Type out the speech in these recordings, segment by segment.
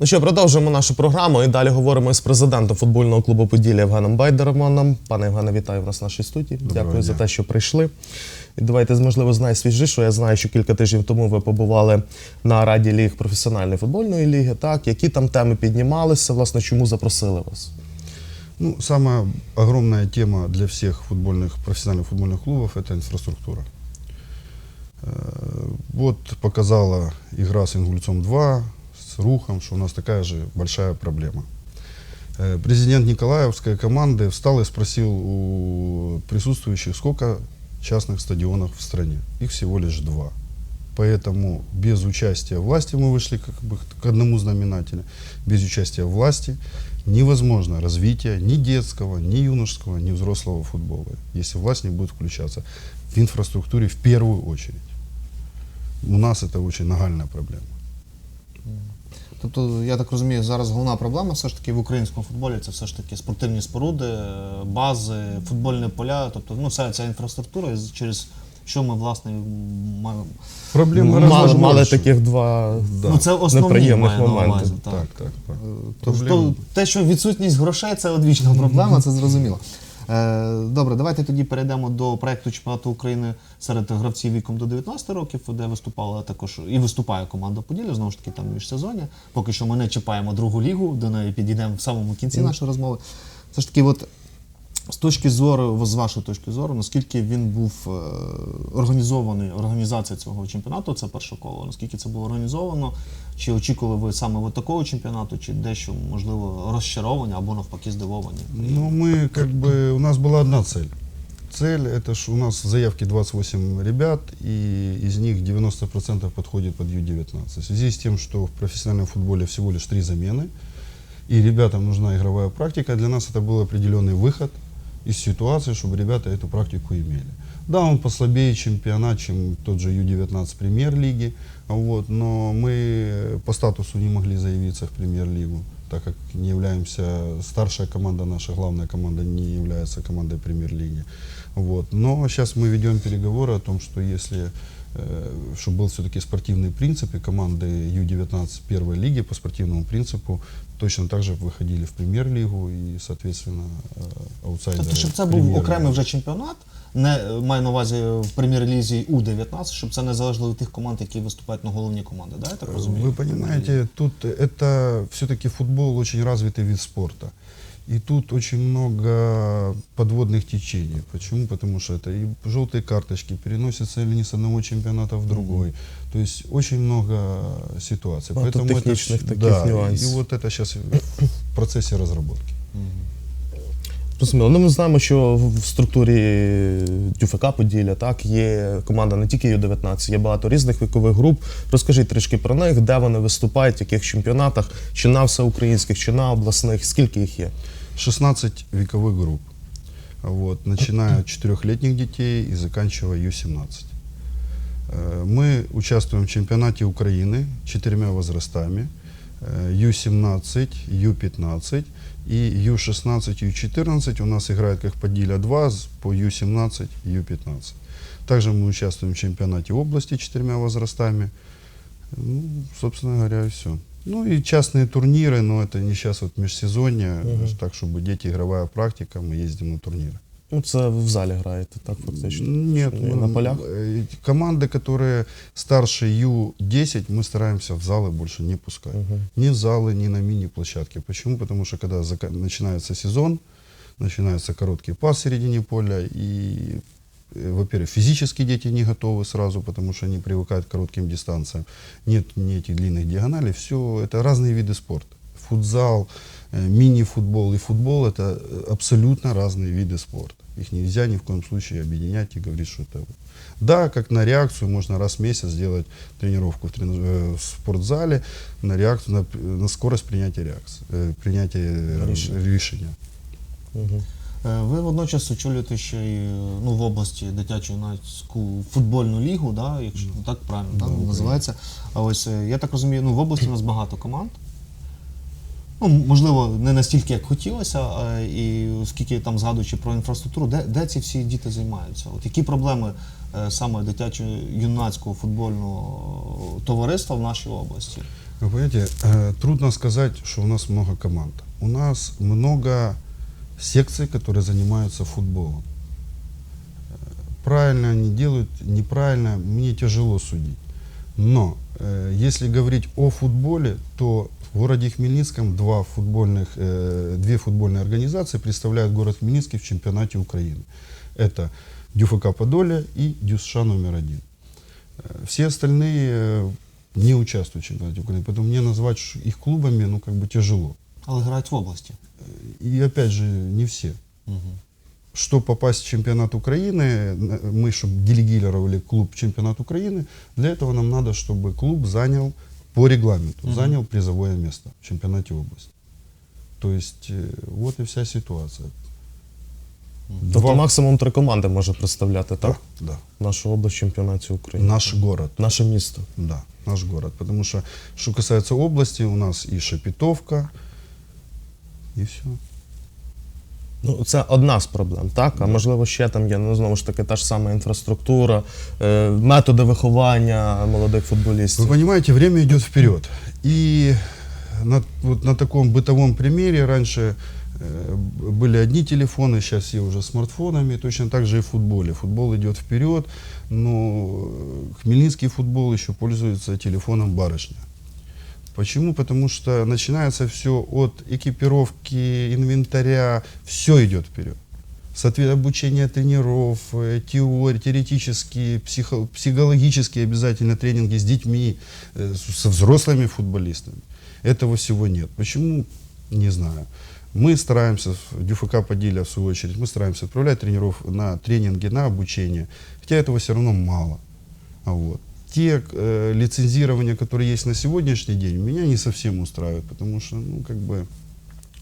Ну що, продовжуємо нашу програму і далі говоримо із президентом футбольного клубу Поділля Євгеном Байдерманом. Пане Євгене, вітаю вас в нашій студії. Дякую за дня. те, що прийшли. І давайте, можливо, з найсвіжішого. Я знаю, що кілька тижнів тому ви побували на Раді ліг професіональної футбольної ліги. Так, які там теми піднімалися, власне, чому запросили вас? Ну, самая огромная тема для всех футбольных, профессиональных футбольных клубов – это инфраструктура. Э, Вот показала игра с Ингульцом 2, Рухом, что у нас такая же большая проблема. Э, Президент Николаевской команды встал и спросил у присутствующих, сколько частных стадионов в стране. Их всего лишь два. Поэтому без участия власти мы вышли как бы к одному знаменателю. Без участия власти невозможно развитие ни детского, ни юношеского, ни взрослого футбола, если власть не будет включаться в инфраструктуре в первую очередь. У нас это очень нагальная проблема. Тобто, я так розумію, зараз головна проблема все ж таки в українському футболі це все ж таки спортивні споруди, бази, футбольні поля, тобто ну, вся ця інфраструктура, через що ми власне маємо. Проблем гораздо мали, мали таких два Да. Ну, це основні неприємних маю на увазі. Так. Так, так, так. Тож, Проблем- то, те, що відсутність грошей це одвічна проблема, це зрозуміло. Е, добре, давайте тоді перейдемо до проекту чемпіонату України серед гравців віком до 19 років, де виступала також і виступає команда Поділля, знову ж таки там міжсезоння. Поки що ми не чіпаємо другу лігу, до неї підійдемо в самому кінці нашої розмови. Все ж таки, от з точки зору, з вашої точки зору, наскільки він був е, організований, організація цього чемпіонату, це перше коло, наскільки це було організовано, чи очікували ви саме от такого чемпіонату, чи дещо, можливо, розчаровані або навпаки здивовані? Ну, мы как бы, у нас была одна цель. Цель это ж у нас в заявке 28 ребят, и из них 90% подходит под Ю-19. В связи с тем, что в профессиональном футболе всего лишь три замены, и ребятам нужна игровая практика, для нас это был определенный выход из ситуации, чтобы ребята эту практику имели. Да, он послабее чемпионат, чем тот же Ю-19 премьер-лиги, вот, но мы по статусу не могли заявиться в премьер-лигу, так как не являемся, старшая команда, наша главная команда не является командой премьер-лиги. Вот. Но сейчас мы ведем переговоры о том, что если э, чтобы был все-таки спортивный принцип, и команды Ю-19 первой лиги по спортивному принципу точно так же выходили в премьер-лигу и, соответственно, э, аутсайдеры. Тобто, щоб це був премьер-лиги. окремий вже чемпіонат, не е, маю на увазі в прем'єр-лізі У-19, щоб це не залежало від тих команд, які виступають на головні команди, да, я так розумію? Вы понимаете, тут это все-таки футбол очень развитый вид спорта. И тут очень много подводных течений. Почему? Потому что это и желтые карточки переносятся или не с одного чемпионата в другой. То есть очень много ситуаций. Багато это технічних вс- таких да, нюансів. И вот это сейчас в процессе разработки. Розуміло. Ну, ми знаємо, що в в структурі ДЮФК Поділля так є команда не тільки Ю-19, є багато різних вікових груп. Розкажіть трішки про них, де вони виступають, в яких чемпіонатах, чи на всеукраїнських, чи на обласних, скільки їх є? 16 вековых групп. Вот, начиная от четырехлетних детей и заканчивая Ю-17. Э, Мы участвуем в чемпионате Украины четырьмя возрастами. Э, Ю-17, Ю-15 и Ю-16, Ю-14 у нас играет как Подиля 2 с- по Ю-17, Ю-15. Также мы участвуем в чемпионате области четырьмя возрастами. Ну, собственно говоря, и все. Ну и частные турниры, но это не сейчас вот межсезонье, так, чтобы дети, игровая практика, мы ездим на турниры. Ну, це ви в залі граєте, так фактично. Нет, Чи мы- на полях. э, Команды, которые старше Ю-10, мы стараемся в залы больше не пускать. Ни в залы, ни на мини-площадке. Почему? Потому что когда зака- начинается сезон, начинается короткий пас в середине поля, и, э, во-первых, физически дети не готовы сразу, потому что они привыкают к коротким дистанциям. Нет ни этих длинных диагоналей. Все, это разные виды спорта. Футзал, э, мини-футбол и футбол – это э, абсолютно разные виды спорта. Их нельзя ни в коем случае объединять и говорить, что это... Да, как на реакцию можно раз в месяц сделать тренировку в, трени- э, в спортзале на реакцию, на, на скорость принятия реакции, э, принятия э, Решения. решения. Мгм. Е, Ви водночас очолюєте ще й е, ну, в області дитячу юнацьку футбольну лігу, да, якщо так правильно да, називається. А ось е, я так розумію, ну в області у нас багато команд. Ну, можливо, не настільки, як хотілося, е, і оскільки там згадуючи про інфраструктуру, де, де ці всі діти займаються? От які проблеми е, саме дитячо-юнацького футбольного товариства в нашій області? Вы понимаете, трудно сказать, что у нас много команд. У нас много секций, которые занимаются футболом. Э, Правильно они делают, неправильно, мне тяжело судить. Но э, если говорить о футболе, то в городе Хмельницком два футбольных, э, две футбольные организации представляют город Хмельницкий в чемпионате Украины. Это ДЮФК Подоле и ДЮСШ номер один. Э, Все остальные э, не участвуют в чемпионате Украины, поэтому мне назвать их клубами, ну, как бы тяжело. Але грають в області. И опять же, не все. Что попасть в чемпионат Украины, э, мы, чтобы делегировали клуб в чемпионат Украины, для этого нам надо, чтобы клуб занял по регламенту, занял призовое место в чемпионате области. То есть, э, вот и вся ситуация. Тобто Два- максимум три команди може представляти, так? Да. Нашу область в чемпіонаті України. Наш город. Наше місто. Да, наш город. Потому что, что касается области, у нас и Шепетовка, и все. Ну, це одна з проблем, так? А можливо, ще там є ну, знову ж таки та ж сама інфраструктура, е, методи виховання молодих Вы футболістів. понимаете, время идет вперед. И на, вот на таком бытовом примере раньше э, б- были одни телефоны, сейчас все уже смартфонами, точно так же и в футболе. Футбол идет вперед, но э, хмельницкий футбол еще пользуется телефоном барышня. Почему? Потому что начинается все от экипировки, инвентаря, все идет вперед. Соответ- обучение тренеров, э, теории, теоретические, психо- психологические обязательно тренинги с детьми, э, со взрослыми футболистами. Этого всего нет. Почему? Не знаю. Мы стараемся, ДЮФК Подиля, в свою очередь, мы стараемся отправлять тренеров на тренинги, на обучение. Хотя этого все равно мало. Вот. Те э, лицензирования, которые есть на сегодняшний день, меня не совсем устраивают, потому что, ну, как бы,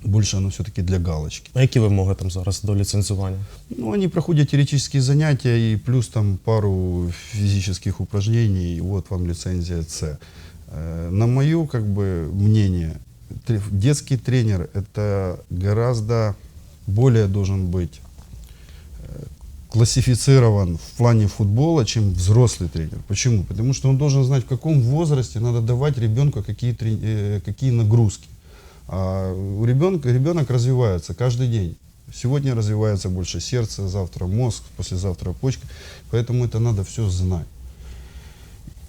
больше оно все-таки для галочки. А які вимоги там зараз до ліцензування? Ну, они проходят теоретические занятия и плюс там пару физических упражнений, и вот вам лицензия С. Э, На мое, как бы, мнение, тре- детский тренер это гораздо более должен быть э, классифицирован в плане футбола, чем взрослый тренер. Почему? Потому что он должен знать, в каком возрасте надо давать ребенку какие, трени- э, какие нагрузки. А у ребенка ребенок развивается каждый день. Сегодня развивается больше сердце, завтра мозг, послезавтра почка. Поэтому это надо все знать.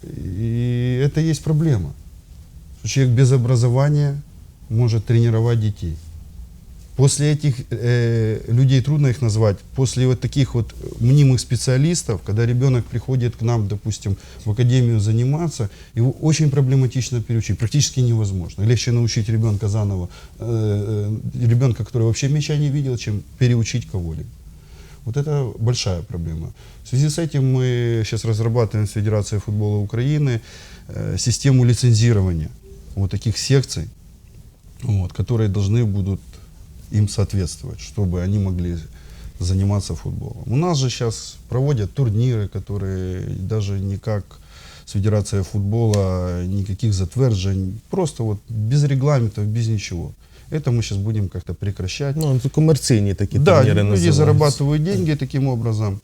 И это есть проблема. Человек без образования может тренировать детей. После этих э, людей трудно их назвать. После вот таких вот мнимых специалистов, когда ребенок приходит к нам, допустим, в академию заниматься, его очень проблематично переучить, практически невозможно. Легче научить ребенка заново, э, э, ребенка, который вообще мяча не видел, чем переучить кого-либо. Вот это большая проблема. В связи с этим мы сейчас разрабатываем с Федерацией футбола Украины э, систему лицензирования вот таких секций, вот, которые должны будут им соответствовать, чтобы они могли заниматься футболом. У нас же сейчас проводят турниры, которые даже никак с Федерацией футбола, никаких затвержений, просто вот без регламентов, без ничего. Это мы сейчас будем как-то прекращать. Ну, це комерційні такі Да, турніри люди називаються. зарабатывают деньги таким образом.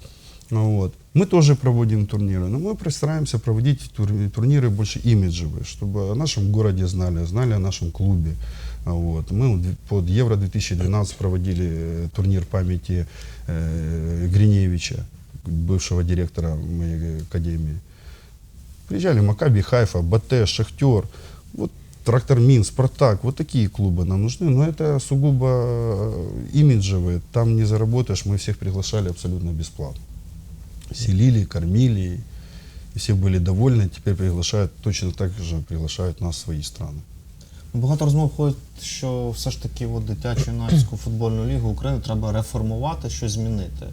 Ну Вот. Мы тоже проводим турниры, но мы стараемся проводить тур- турниры больше имиджевые, чтобы о нашем городе знали, знали о нашем клубе. вот. Мы под Евро-2012 проводили э, турнир памяти э, Гриневича, бывшего директора моей академии. Приезжали Макаби, Хайфа, БТ, Шахтер, вот Трактор Мин, Спартак, вот такие клубы нам нужны, но это сугубо э, имиджевые, там не заработаешь, мы всех приглашали абсолютно бесплатно. Селили, кормили, и все были довольны, теперь приглашают, точно так же приглашают нас в свои страны. Багато розмов ходить, що все ж таки от, дитячу юнацьку футбольну лігу України треба реформувати, щось змінити.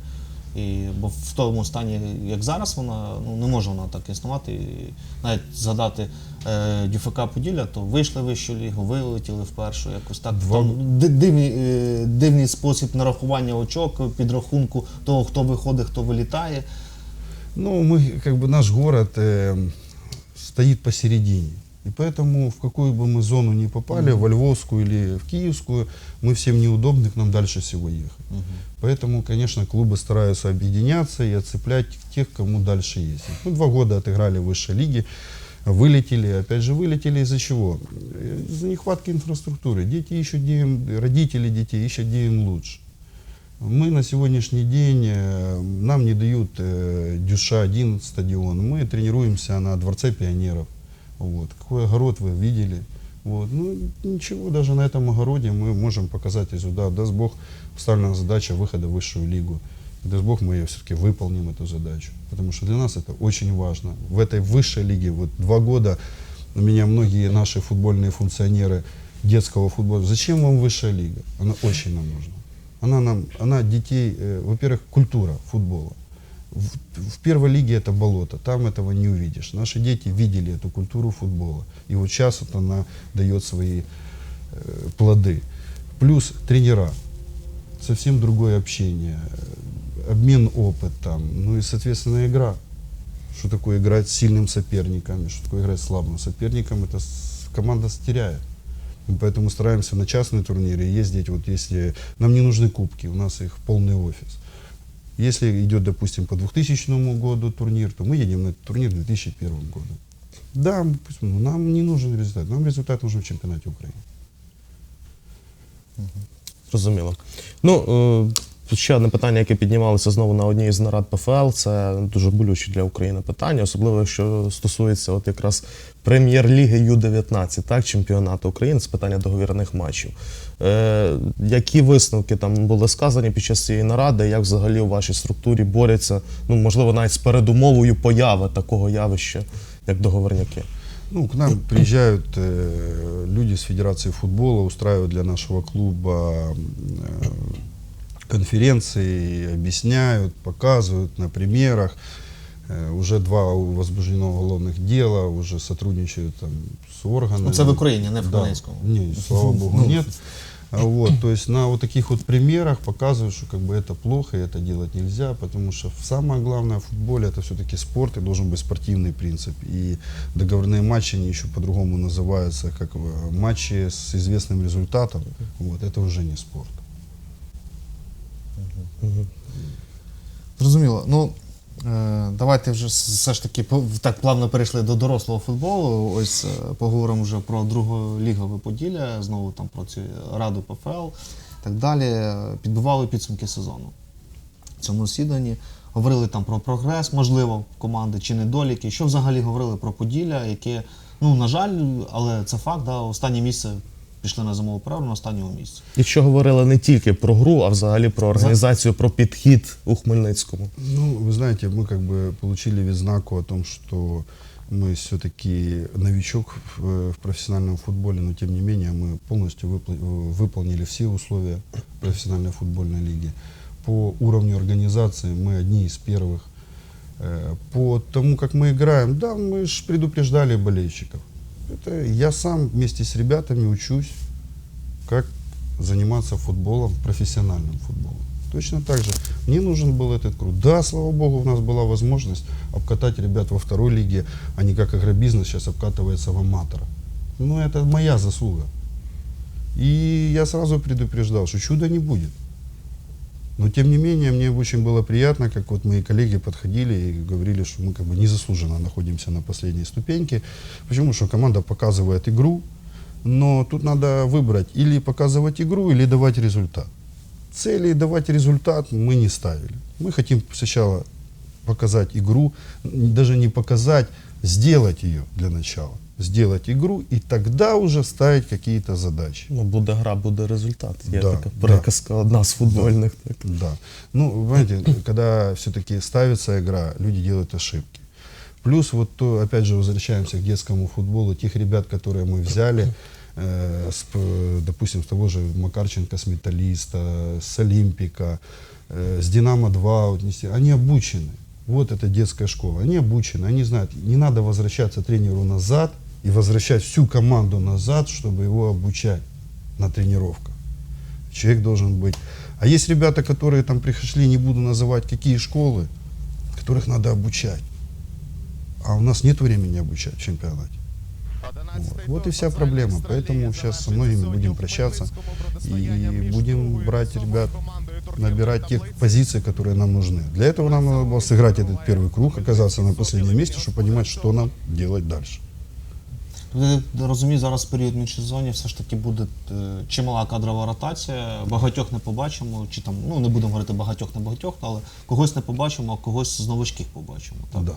І, бо в тому стані, як зараз, вона ну, не може вона так існувати. І навіть згадати е, ДЮФК Поділля, то вийшли в вищу лігу, вилетіли в першу, якось так. Два- Там ди- дивний, е, дивний спосіб нарахування очок, підрахунку того, хто виходить, хто вилітає. Ну, мы, как бы, наш город э, стоит посередине. И поэтому в какую бы мы зону ни попали, во Львовскую или в Киевскую, мы всем неудобны, к нам дальше всего ехать. Поэтому, конечно, клубы стараются объединяться и отцеплять тех, кому дальше есть. Мы два года отыграли в высшей лиге. вылетели. Опять же, вылетели из-за чего? Из-за нехватки инфраструктуры. Дети ищут, где им, родители детей ищут, где им лучше. Мы на сегодняшний день, э, нам не дают э, Дюша-1 стадион, мы тренируемся на Дворце пионеров. Вот. Какой огород вы видели? Вот. Ну, ничего, даже на этом огороде мы можем показать результат. Даст Бог, поставлена задача выхода в высшую лигу. Даст Бог, мы ее все-таки выполним, эту задачу. Потому что для нас это очень важно. В этой высшей лиге, вот два года, меня многие наши футбольные функционеры детского футбола, зачем вам высшая лига? Она очень нам нужна. Она нам, она детей, э, во-первых, культура футбола. В, в первой лиге это болото, там этого не увидишь. Наши дети видели эту культуру футбола. И вот сейчас вот она дает свои э, плоды. Плюс тренера. Совсем другое общение, э, обмен опытом, ну и, соответственно, игра. Что такое играть с сильным соперником, что такое играть с слабым соперником, это с- команда теряет. Мы поэтому стараемся на частные турниры ездить, вот если нам не нужны кубки, у нас их полный офис. Если идет, допустим, по 2000 году турнир, то мы едем на этот турнир в 2001 году. Да, мы пусть- ну, нам не нужен результат, нам результат нужен в чемпионате Украины. Зрозуміло. Ну, е, ще одне питання, яке піднімалося знову на одній з нарад ПФЛ, це дуже болюче для України питання, особливо що стосується от якраз прем'єр-ліги Ю-19, так, чемпіонату України з питання договірних матчів. Е, які висновки там були сказані під час цієї наради, як взагалі у вашій структурі борються, ну, можливо, навіть з передумовою появи такого явища, як договорняки? Ну, к нам приезжают э, люди с Федерации футбола, устраивают для нашего клуба э, конференции, объясняют, показывают на примерах. Э, уже два возбуждено уголовных дела, уже сотрудничают там с органами. Ну, це в Україні, не в Да. Хмельницькому. Не, слава богу, нет. А Вот, то есть на вот таких вот примерах показывают, что как бы это плохо, и это делать нельзя, потому что самое главное в футболе это все-таки спорт, и должен быть спортивный принцип. И договорные матчи, они еще по-другому называются, как э, матчи с известным результатом. Вот, это уже не спорт. Зрозуміло. Ну, е, давайте вже все ж таки так плавно перейшли до дорослого футболу. Ось е, поговоримо вже про друголігове Поділля, знову там про цю раду ПФЛ і так далі. Підбивали підсумки сезону в цьому засіданні. Говорили там про прогрес, можливо, команди чи недоліки. Що взагалі говорили про Поділля, яке, ну, на жаль, але це факт, да, останнє місце пішли на зимову перерву на останньому місці. І що говорили не тільки про гру, а взагалі про організацію, про підхід у Хмельницькому. Ну, вы знаете, мы как бы получили ведзнаку о том, что мы все-таки новичок в, э, в профессиональном футболе, но тем не менее мы полностью выпла- э, выполнили все условия профессиональной футбольной лиги. По уровню организации мы одни из первых. Э, По тому, как мы играем, да, мы же предупреждали болельщиков. Это я сам вместе с ребятами учусь, как заниматься футболом, профессиональным футболом. Точно так же мне нужен был этот круг. Да, слава богу, у нас была возможность обкатать ребят во второй лиге, а не как агробизнес сейчас обкатывается в аматора. Ну, это моя заслуга. И я сразу предупреждал, что чуда не будет. Но тем не менее, мне очень было приятно, как вот мои коллеги подходили и говорили, что мы как бы незаслуженно находимся на последней ступеньке. Почему? Что команда показывает игру, но тут надо выбрать или показывать игру, или давать результат. Цели давать результат мы не ставили. Мы хотим сначала показать игру, даже не показать, сделать ее для начала. Сделать игру и тогда уже ставить какие-то задачи. Ну, буде гра, буде результат. Є Да, така да. приказка одна з футбольних. Так. Да. Ну, знаете, когда все-таки ставится игра, люди делают ошибки. Плюс вот то, опять же, возвращаемся к детскому футболу, тех ребят, которые мы взяли, э, с, допустим, с того же Макарченко с Металлиста, с Олимпика, э, с Динамо-2, вот, нести- они обучены. Вот это детская школа. Они обучены, они знают, не надо возвращаться тренеру назад и возвращать всю команду назад, чтобы его обучать на тренировках. Человек должен быть. А есть ребята, которые там пришли, не буду называть, какие школы, которых надо обучать. А у нас нет времени обучать в чемпионате. Вот. Вот и вся проблема. Поэтому сейчас со многими будем прощаться и будем брать ребят, набирать тех позиций, которые нам нужны. Для этого нам надо было сыграть этот первый круг, оказаться на последнем месте, чтобы понимать, что нам делать дальше. Я розумію, зараз в період міжсезоння все ж таки буде е, чимала кадрова ротація. Багатьох не побачимо, чи там, ну не будемо говорити багатьох не багатьох, але когось не побачимо, а когось з новачків побачимо. Так? Да.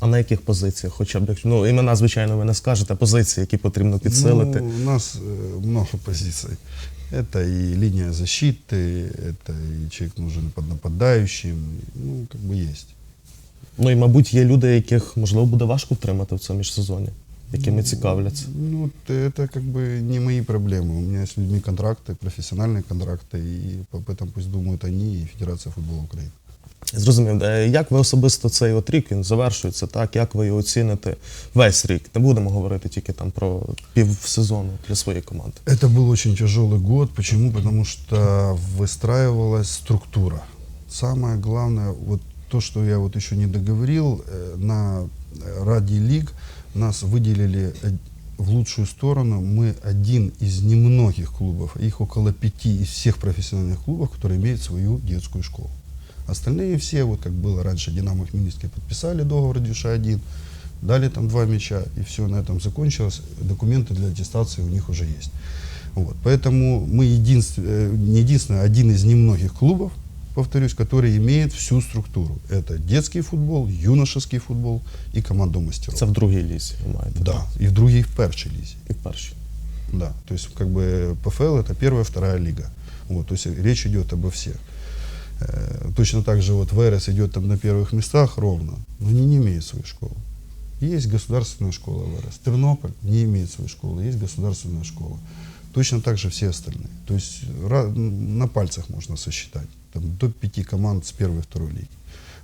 А на яких позиціях? Хоча б якщо- ну імена, звичайно, ви не скажете, позиції, які потрібно підсилити. Ну, у нас э, много позиций. Это и линия защиты, это и человек нужен под нападающим. Ну, как бы есть. Ну і, мабуть, є люди, яких можливо буде важко втримати в цьому міжсезоні, якими цікавляться. Ну, вот это как бы не мои проблемы. У меня с людьми контракты, профессиональные контракты, и об этом пусть думают они и Федерация футбола Украины. Зрозумів, Е, як ви особисто цей от рік він завершується, так? Як ви його оціните весь рік? Не будемо говорити тільки там про півсезону для своєї команди. Это был очень тяжелый год. Почему? Потому что выстраивалась структура. Самое главное, вот то, что я вот еще не договорил, э, на э, Ради Лиг нас выделили э, в лучшую сторону. Мы один из немногих клубов, их около пяти из всех профессиональных клубов, которые имеют свою детскую школу. Остальные все, вот как было раньше, Динамо Хмельницкий подписали договор Дюша 1, дали там два мяча, и все на этом закончилось. Документы для аттестации у них уже есть. Вот. Поэтому мы единств- э, не единственный, а один из немногих клубов, повторюсь, который имеет всю структуру. Это детский футбол, юношеский футбол и команду мастеров. Це в другій лізі ви маєте. Да, так? и в других в першей лизе. І в першій. Да, то есть как бы ПФЛ это первая, вторая лига. Вот, то есть речь идет обо всех. Э, Точно так же вот ВРС идет там на первых местах ровно, но они не имеют своей школы. Есть государственная школа ВРС. Тернополь не имеет своей школы, есть государственная школа. Точно так же все остальные. То есть ра- на пальцах можно сосчитать. Там, до пяти команд с первой и второй лиги.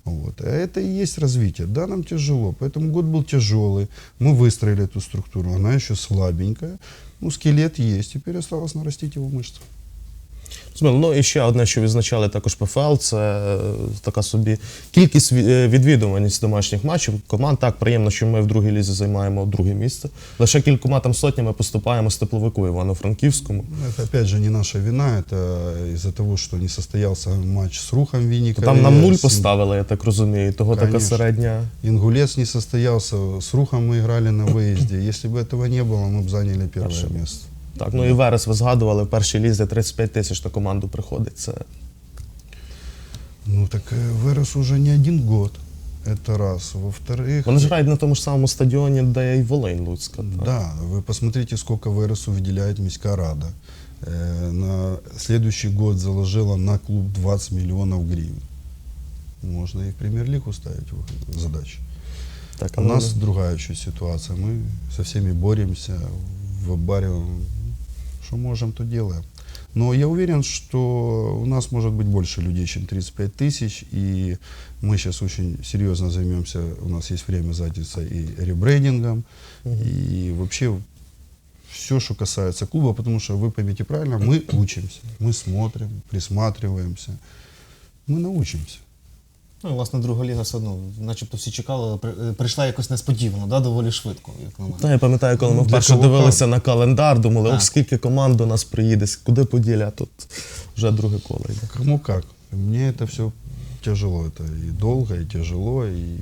Вот. А это и есть развитие. Да, нам тяжело. Поэтому год был тяжелый. Мы выстроили эту структуру. Она еще слабенькая. Ну, скелет есть. Теперь осталось нарастить его мышцы. Зрозуміло. Ну і ще одне, що відзначали також ПФЛ, це е, така собі кількість ві- е, відвідуваність домашніх матчів. Команд так приємно, що ми в другій лізі займаємо друге місце. Лише кількома там сотнями поступаємо з тепловику Івано-Франківському. Ну, Это опять же не наша вина. Это из-за того, что не состоялся матч с Рухом Винникове. Там нам нуль с поставили, я так розумію. Того така Конечно. середня. Ингулец не состоялся. С Рухом мы играли на выезде. Если бы этого не было, мы бы заняли первое Хорошо. место. Так, ну і Верес ви згадували, в першій лізі 35 тисяч на команду приходить. Це Ну так э, вырос уже не один год. Это раз. Во-вторых... вони ж грають на тому ж самому стадіоні, де і Волинь Луцька. так. Да, вы посмотрите, сколько ВРСу выделяет Миська Рада. Э, на следующий год заложила на клуб 20 миллионов гривен. Можно и в премьер-лигу ставить в- задачи. Так, У ну, нас другая еще ситуация. Мы со всеми боремся, выбариваем. Что можем, то делаем. Но я уверен, что у нас может быть больше людей, чем 35 тысяч. И мы сейчас очень серьезно займемся. У нас есть время заняться и ребрендингом, и вообще все, что касается клуба, потому что вы поймите правильно, мы учимся, мы смотрим, присматриваемся, мы научимся. Ну, і, власне, друга ліга все одно, начебто всі чекали, але при- е, прийшла якось несподівано, да, доволі швидко, як на мене. Та я пам'ятаю, коли ми Ну, для вперше кого дивилися на календар, думали, Так. ох, скільки команд до нас приїде, куди поділя, а тут вже друге коло йде. Кому как. Мне это все тяжело. Это и долго, и тяжело, и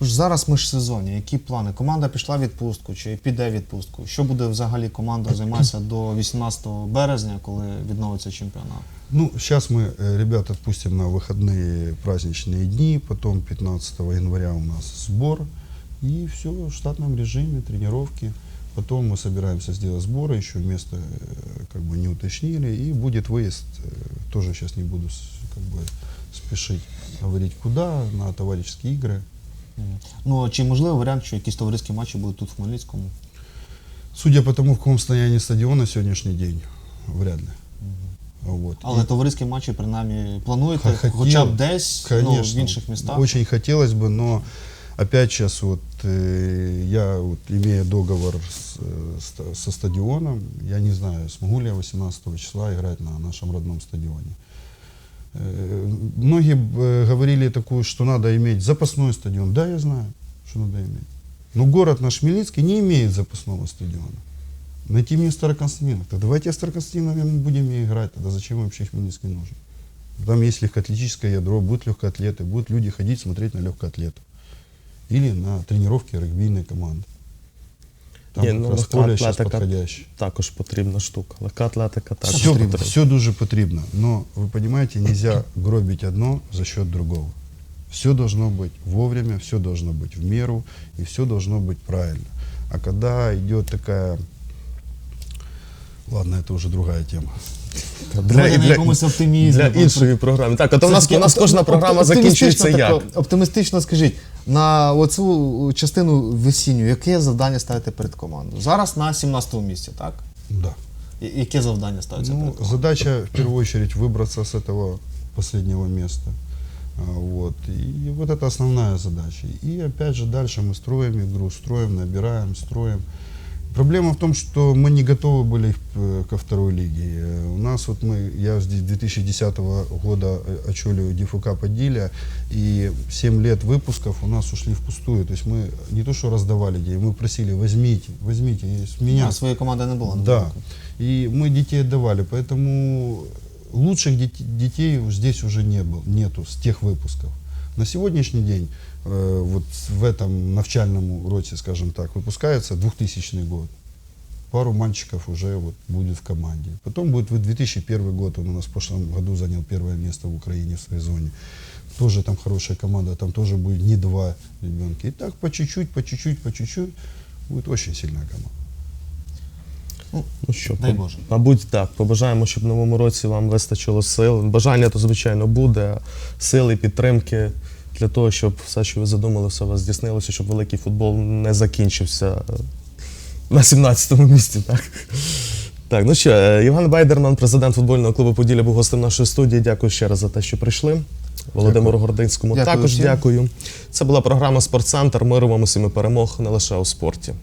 зараз ми ж в сезоні. Які плани? Команда пішла в відпустку чи піде в відпустку? Що буде взагалі команда займатися до 18 березня, коли відновиться чемпіонат? Ну, сейчас мы э, ребят отпустим на выходные праздничные дни, потом 15 января у нас сбор, и все в штатном режиме, тренировки. Потом мы собираемся сделать сборы, еще место э, как бы не уточнили, и будет выезд, э, тоже сейчас не буду с- как бы спешить говорить куда, на товарищеские игры. Мгм. Ну а чи можливий варіант, що якісь товариські матчі будуть тут в Хмельницькому? Судя по тому, в каком состоянии стадион на сегодняшний день, вряд ли. Вот. Але И- товариські матчі принаймні плануєте, Хотел- хоча б десь ну, в Конечно. інших містах? Очень хотелось бы, но опять сейчас вот э, я вот имея договор с, э, ста- со стадионом, я не знаю, смогу ли я 18 числа играть на нашем родном стадионе. Э, Многие э, говорили такую, что надо иметь запасной стадион. Да, я знаю, что надо иметь. Но город наш Хмельницкий не имеет запасного стадиона. Найти мне Староконстантинов. Так давайте мы будем играть. Тогда зачем вообще Хмельницкий нужен? Там есть легкоатлетическое ядро, будут легкоатлеты, будут люди ходить смотреть на легкоатлетов. Или на тренировки регбийной команды. Там Ні, как ну, раз легка поле сейчас атлетика подходящее. також потрібна штука. Легка атлетика також Все, потрібна. все дуже потрібно, но вы понимаете, нельзя гробить одно за счет другого. Все должно быть вовремя, все должно быть в меру, и все должно быть правильно. А когда идет такая... Ладно, это уже другая тема. Давайте на якомусь оптимізмі. для іншої програми. Так, от у нас, Все-таки у нас кожна оптим- програма оптимістично закінчується тако- як? Оптимістично скажіть, на оцю частину весінню, яке завдання ставите перед командою? Зараз на 17-му місці, так? Да. І- Яке завдання ставиться Ну, перед командою? задача в первую очередь выбраться с этого последнего места. А, Вот. И вот это основная задача. И опять же дальше мы строим игру, строим, набираем, строим. Проблема в том, что мы не готовы были э, ко второй лиге. Э, У нас вот мы, я с 2010 года э, очолю ДФК Подиля, и 7 лет выпусков у нас ушли впустую. То есть мы не то, что раздавали детей, мы просили, возьмите, возьмите, и с меня А, своєї команди не було. на да. ринку. И мы детей отдавали, поэтому лучших дет- детей здесь уже не было, нету с тех выпусков. На сегодняшний день, э, вот в этом навчальном роте, скажем так, выпускается 2000 год. Пару мальчиков уже вот будет в команде. Потом будет вот 2001 год, он у нас в прошлом году занял первое место в Украине в своей зоне. Тоже там хорошая команда, там тоже будет не два ребенка. И так по чуть-чуть, по чуть-чуть, по чуть-чуть будет очень сильная команда. Ну що, Дай по- Боже. мабуть, так. Побажаємо, щоб в новому році вам вистачило сил. Бажання то, звичайно, буде, сили, підтримки для того, щоб все, що ви задумали, все у вас здійснилося, щоб великий футбол не закінчився е, на 17-му місці. Так, так ну що, е, Євген Байдерман, президент футбольного клубу Поділля, був гостем нашої студії. Дякую ще раз за те, що прийшли. Володимиру Гординському Дякую також всім. дякую. Це була програма Спортцентр. Миру вам усім і перемог не лише у спорті.